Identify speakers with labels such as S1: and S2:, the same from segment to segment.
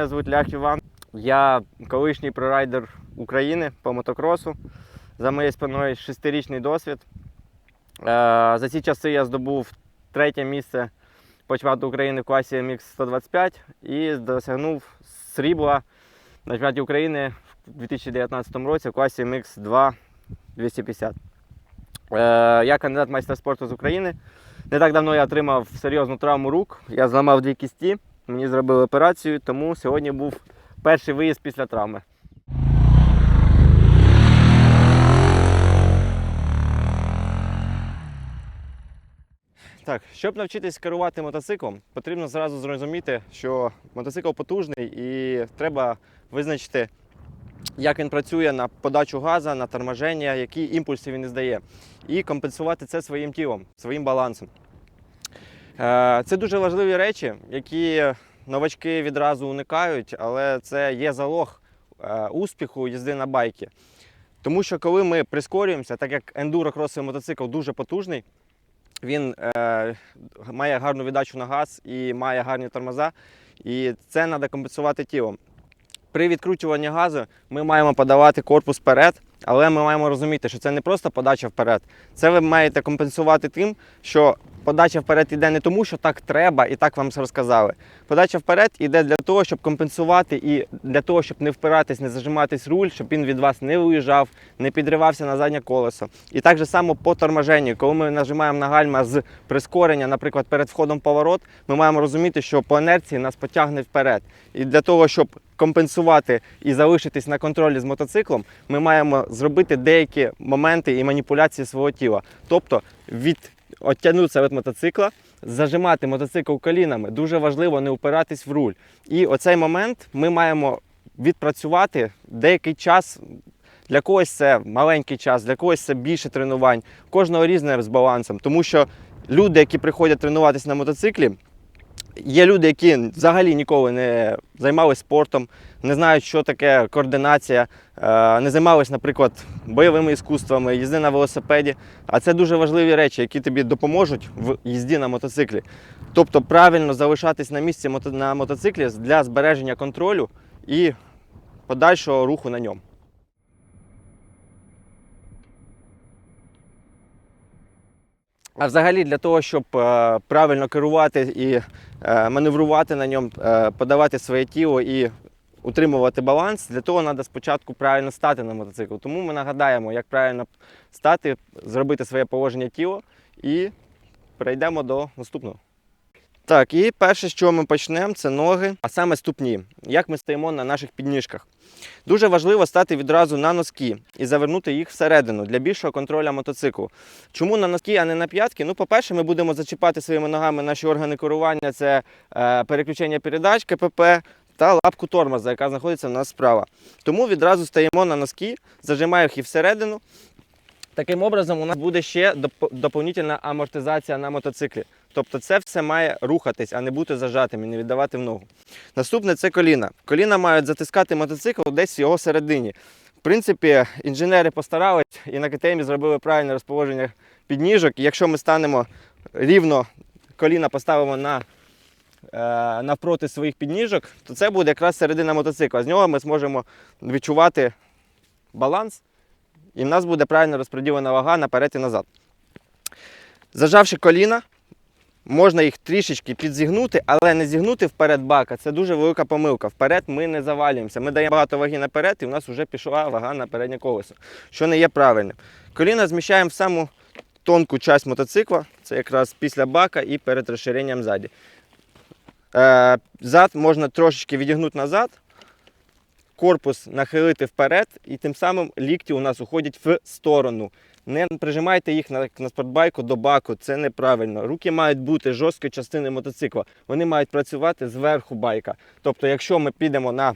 S1: Мене звуть Лях Іван. Я колишній прорайдер України по мотокросу. За моєю спиною шестирічний досвід. Е, За ці часи я здобув третє місце по чемпіонату України в класі MX 125 і досягнув срібла на чемпіонаті України в 2019 році в класі MX 2 250. Е, Я кандидат в майстер спорту з України. Не так давно я отримав серйозну травму рук. Я зламав дві кісті, мені зробили операцію, тому сьогодні був перший виїзд після травми. Так, щоб навчитись керувати мотоциклом, потрібно зразу зрозуміти, що мотоцикл потужний і треба визначити, як він працює на подачу газу, на торможення, які імпульси він здає, і компенсувати це своїм тілом, своїм балансом. Е, Це дуже важливі речі, які новачки відразу уникають, але це є залог е, успіху їзди на байки. Тому що коли ми прискорюємося, так як ендуро-кросовий мотоцикл дуже потужний, він е, має гарну віддачу на газ і має гарні тормоза, і це треба компенсувати тілом. При відкручуванні газу ми маємо подавати корпус вперед, але ми маємо розуміти, що це не просто подача вперед. Це ви маєте компенсувати тим, що подача вперед йде не тому, що так треба і так вам розказали. Подача вперед йде для того, щоб компенсувати і для того, щоб не впиратись, не зажиматись руль, щоб він від вас не виїжджав, не підривався на заднє колесо. І так же само по торможенню, коли ми нажимаємо на гальма з прискорення, наприклад, перед входом в поворот, ми маємо розуміти, що по інерції нас потягне вперед. І для того, щоб компенсувати і залишитись на контролі з мотоциклом, ми маємо зробити деякі моменти і маніпуляції свого тіла. Тобто від оттягнутися від мотоцикла, зажимати мотоцикл колінами. Дуже важливо не упиратись в руль. І оцей момент ми маємо відпрацювати деякий час. Для когось це маленький час, для когось це більше тренувань. Кожного різне з балансом. Тому що люди, які приходять тренуватися на мотоциклі, Є люди, які взагалі ніколи не займалися спортом, не знають, що таке координація, е, не займалися, наприклад, бойовими іскусствами, їзди на велосипеді. А це дуже важливі речі, які тобі допоможуть в їзді на мотоциклі. Тобто правильно залишатись на місці на мотоциклі для збереження контролю і подальшого руху на ньому. А взагалі для того, щоб е, правильно керувати і е, маневрувати на ньому, е, подавати своє тіло і утримувати баланс, для того треба спочатку правильно стати на мотоцикл. Тому ми нагадаємо, як правильно стати, зробити своє положення тіла і перейдемо до наступного. Так, і перше, з чого ми почнемо, це ноги, а саме ступні. Як ми стоїмо на наших підніжках. Дуже важливо стати відразу на носки і завернути їх всередину для більшого контролю мотоциклу. Чому на носки, а не на п'ятки? Ну, по-перше, ми будемо зачіпати своїми ногами наші органи керування, це е, переключення передач, КПП та лапку тормоза, яка знаходиться в нас справа. Тому відразу стаємо на носки, зажимаємо їх всередину. Таким образом, у нас буде ще доп- доповнительна амортизація на мотоциклі. Тобто це все має рухатись, а не бути зажатим і не віддавати в ногу. Наступне це коліна. Коліна мають затискати мотоцикл десь в його середині. В принципі, інженери постарались і на КТМі зробили правильне розположення підніжок. І якщо ми станемо рівно, коліна поставимо на, е, навпроти своїх підніжок, то це буде якраз середина мотоцикла. З нього ми зможемо відчувати баланс, і в нас буде правильно розподілена вага наперед і назад. Зажавши коліна, можна їх трішечки підзігнути, але не зігнути вперед бака. Це дуже велика помилка. Вперед ми не завалюємося. Ми даємо багато ваги наперед, і в нас вже пішла вага на переднє колесо, що не є правильним. Коліна зміщаємо в саму тонку часть мотоцикла, це якраз після бака і перед розширенням ззаді. Е, зад можна трошечки відігнути назад, корпус нахилити вперед, і тим самим лікті у нас уходять в сторону. Не прижимайте їх на, на спортбайку до баку, це неправильно. Руки мають бути жорсткою частиною мотоцикла. Вони мають працювати зверху байка. Тобто, якщо ми підемо на,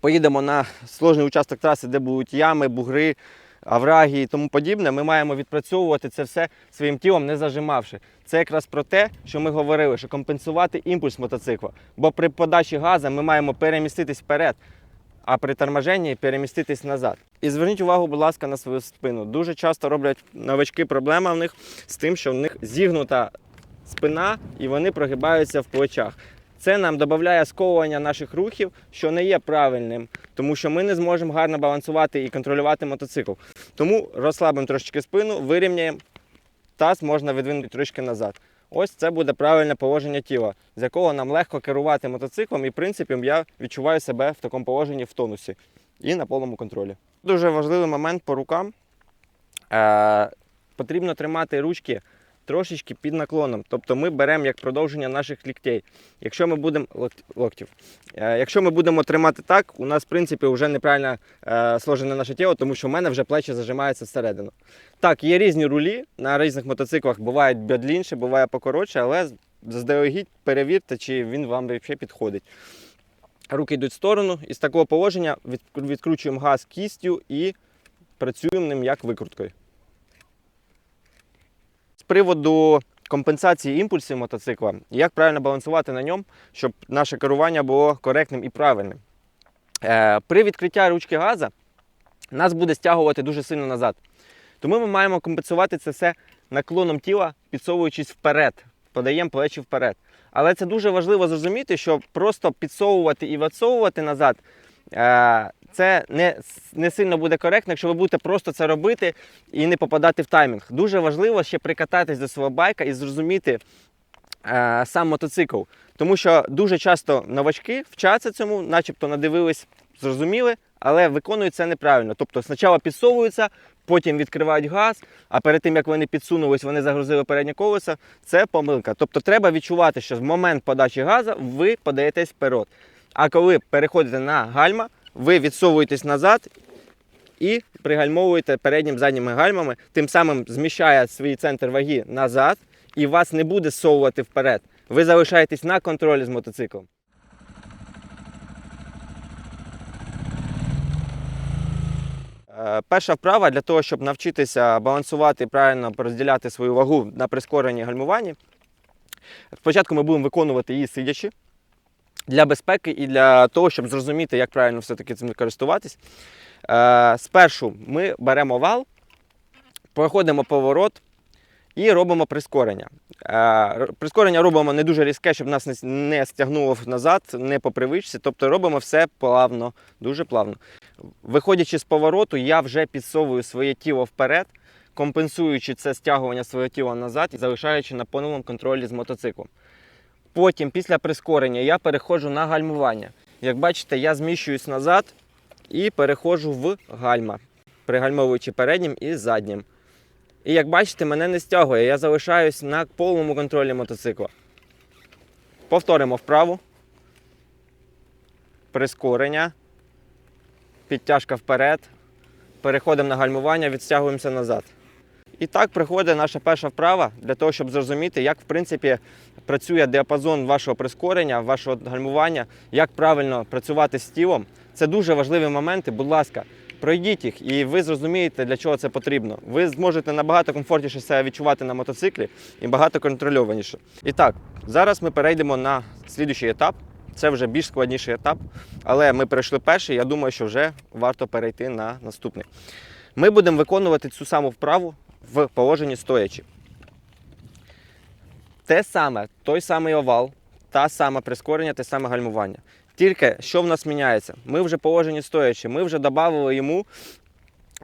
S1: поїдемо на сложний участок траси, де будуть ями, бугри, авраги і тому подібне, ми маємо відпрацьовувати це все своїм тілом, не зажимавши. Це якраз про те, що ми говорили, що компенсувати імпульс мотоцикла. Бо при подачі газу ми маємо переміститись вперед, а при торможенні переміститись назад. І зверніть увагу, будь ласка, на свою спину. Дуже часто роблять новачки проблема в них з тим, що в них зігнута спина і вони прогибаються в плечах. Це нам додає сковування наших рухів, що не є правильним, тому що ми не зможемо гарно балансувати і контролювати мотоцикл. Тому розслабимо трошечки спину, вирівняємо, таз можна відвинути трошки назад. Ось це буде правильне положення тіла, з якого нам легко керувати мотоциклом, і в принципі я відчуваю себе в такому положенні в тонусі і на повному контролі. Дуже важливий момент по рукам. Е, потрібно тримати ручки трошечки під наклоном. Тобто ми беремо як продовження наших ліктей. Якщо ми будемо лок- локтів. Е, якщо ми будемо тримати так, у нас в принципі вже неправильно е, сложене наше тіло, тому що в мене вже плечі зажимаються всередину. Так, є різні рулі на різних мотоциклах, бувають бедлінше, буває покоротше, але заздалегідь перевірте, чи він вам взагалі підходить. Руки йдуть в сторону, і з такого положення відкручуємо газ кістю і працюємо ним як викруткою. Приводу компенсації імпульсів мотоцикла, як правильно балансувати на ньому, щоб наше керування було коректним і правильним. Е, при відкритті ручки газа нас буде стягувати дуже сильно назад. Тому ми маємо компенсувати це все наклоном тіла, підсовуючись вперед, подаємо плечі вперед. Але це дуже важливо зрозуміти, що просто підсовувати і відсовувати назад. Е, Це не, не сильно буде коректно, якщо ви будете просто це робити і не попадати в таймінг. Дуже важливо ще прикататись до свого байка і зрозуміти е, сам мотоцикл. Тому що дуже часто новачки вчаться цьому, начебто надивились, зрозуміли, але виконують це неправильно. Тобто спочатку підсовуються, потім відкривають газ, а перед тим як вони підсунулись, вони загрузили переднє колесо. Це помилка. Тобто треба відчувати, що в момент подачі газу ви подаєтесь вперед. А коли переходите на гальма, ви відсовуєтесь назад і пригальмовуєте передніми задніми гальмами, тим самим зміщає свій центр ваги назад і вас не буде совувати вперед. Ви залишаєтесь на контролі з мотоциклом. Е, Перша вправа для того, щоб навчитися балансувати і правильно розділяти свою вагу на прискоренні гальмуванні. Спочатку ми будемо виконувати її сидячи для безпеки і для того, щоб зрозуміти, як правильно все-таки цим користуватись. Е, Спершу ми беремо вал, проходимо поворот і робимо прискорення. Е, Прискорення робимо не дуже різке, щоб нас не стягнуло назад, не по привичці. Тобто робимо все плавно, дуже плавно. Виходячи з повороту, я вже підсовую своє тіло вперед, компенсуючи це стягування свого тіла назад і залишаючи на повному контролі з мотоциклом. Потім, після прискорення, я переходжу на гальмування. Як бачите, я зміщуюсь назад і переходжу в гальма, пригальмовуючи переднім і заднім. І як бачите, мене не стягує, я залишаюсь на повному контролі мотоцикла. Повторимо вправу. Прискорення. Підтяжка вперед. Переходимо на гальмування, відстягуємося назад. І так приходить наша перша вправа для того, щоб зрозуміти, як в принципі працює діапазон вашого прискорення, вашого гальмування, як правильно працювати з тілом. Це дуже важливі моменти. Будь ласка, пройдіть їх, і ви зрозумієте, для чого це потрібно. Ви зможете набагато комфортніше себе відчувати на мотоциклі і багато контрольованіше. І так, зараз ми перейдемо на слідуючий етап. Це вже більш складніший етап, але ми перейшли перший. Я думаю, що вже варто перейти на наступний. Ми будемо виконувати цю саму вправу в положенні стоячи. Те саме, той самий овал, та саме прискорення, те саме гальмування. Тільки що в нас міняється? Ми вже положені стоячи, ми вже додали йому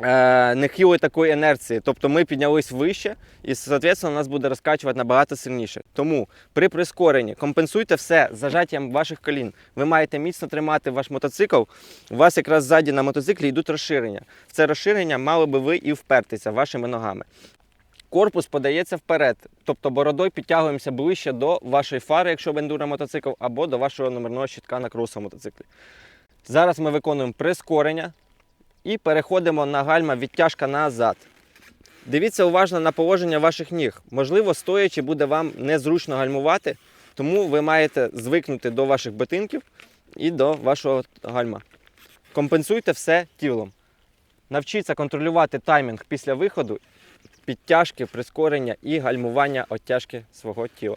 S1: е, нехилої такої інерції. Тобто ми піднялись вище і, соответственно, нас буде розкачувати набагато сильніше. Тому при прискоренні компенсуйте все зажаттям ваших колін. Ви маєте міцно тримати ваш мотоцикл. У вас якраз ззаді на мотоциклі йдуть розширення. В це розширення мали би ви і впертися вашими ногами. Корпус подається вперед, тобто бородою підтягуємося ближче до вашої фари, якщо ендуро мотоцикл, або до вашого номерного щитка на кросовому мотоциклі. Зараз ми виконуємо прискорення і переходимо на гальма відтяжка назад. Дивіться уважно на положення ваших ніг. Можливо, стоячи буде вам незручно гальмувати, тому ви маєте звикнути до ваших ботинків і до вашого гальма. Компенсуйте все тілом. Навчіться контролювати таймінг після виходу підтяжки, прискорення і гальмування оттяжки свого тіла.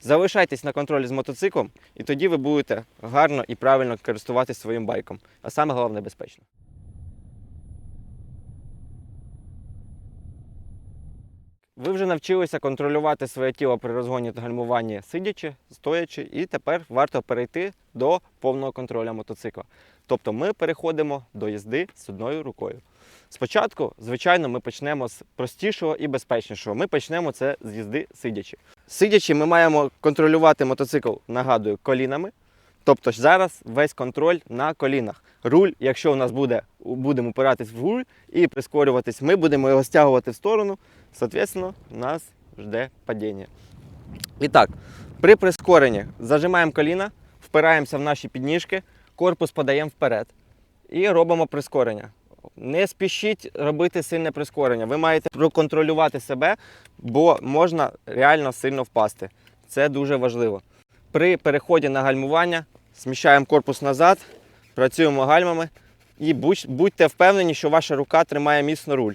S1: Залишайтесь на контролі з мотоциклом, і тоді ви будете гарно і правильно користуватися своїм байком. А саме головне безпечно. Ви вже навчилися контролювати своє тіло при розгоні та гальмуванні сидячи, стоячи, і тепер варто перейти до повного контролю мотоцикла. Тобто ми переходимо до їзди з одною рукою. Спочатку, звичайно, ми почнемо з простішого і безпечнішого. Ми почнемо це з їзди сидячи. Сидячи, ми маємо контролювати мотоцикл, нагадую, колінами. Тобто зараз весь контроль на колінах. Руль, якщо у нас буде, будемо опиратись в руль і прискорюватись, ми будемо його стягувати в сторону. Соответственно, нас жде падіння. І так, при прискоренні зажимаємо коліна, впираємося в наші підніжки, корпус подаємо вперед і робимо прискорення. Не спішіть робити сильне прискорення. Ви маєте проконтролювати себе, бо можна реально сильно впасти. Це дуже важливо. При переході на гальмування зміщаємо корпус назад, працюємо гальмами і будь- будьте впевнені, що ваша рука тримає міцно руль.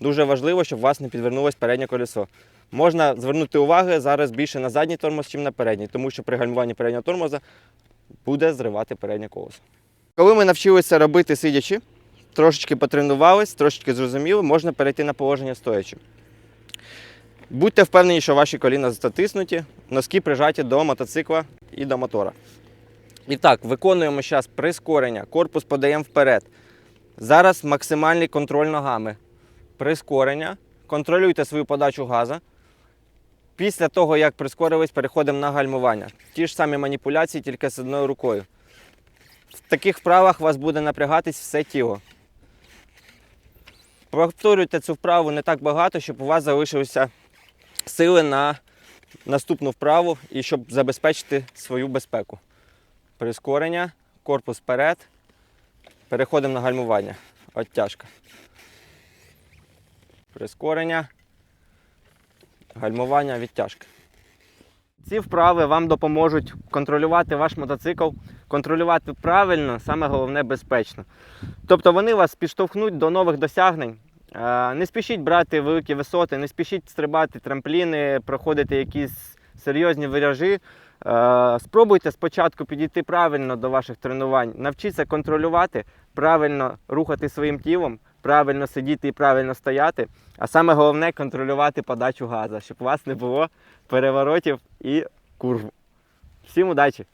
S1: Дуже важливо, щоб у вас не підвернулось переднє колесо. Можна звернути увагу зараз більше на задній тормоз, ніж на передній, тому що при гальмуванні переднього тормоза буде зривати переднє колесо. Коли ми навчилися робити сидячи, трошечки потренувались, трошечки зрозуміли, можна перейти на положення стоячи. Будьте впевнені, що ваші коліна затиснуті, носки прижаті до мотоцикла і до мотора. І так, виконуємо зараз прискорення, корпус подаємо вперед. Зараз максимальний контроль ногами. Прискорення. Контролюйте свою подачу газа. Після того, як прискорились, переходимо на гальмування. Ті ж самі маніпуляції, тільки з одною рукою. В таких вправах вас буде напрягатись все тіло. Повторюйте цю вправу не так багато, щоб у вас залишилися сили на наступну вправу і щоб забезпечити свою безпеку. Прискорення, корпус вперед. Переходимо на гальмування. Оттяжка. Прискорення. Гальмування, відтяжка. Ці вправи вам допоможуть контролювати ваш мотоцикл, контролювати правильно, саме головне безпечно. Тобто вони вас підштовхнуть до нових досягнень. Е, Не спішіть брати великі висоти, не спішіть стрибати трампліни, проходити якісь серйозні виражі. Е, Спробуйте спочатку підійти правильно до ваших тренувань, навчіться контролювати, правильно рухати своїм тілом, правильно сидіти і правильно стояти. А саме головне контролювати подачу газу, щоб у вас не було переворотів і курв. Всім удачі!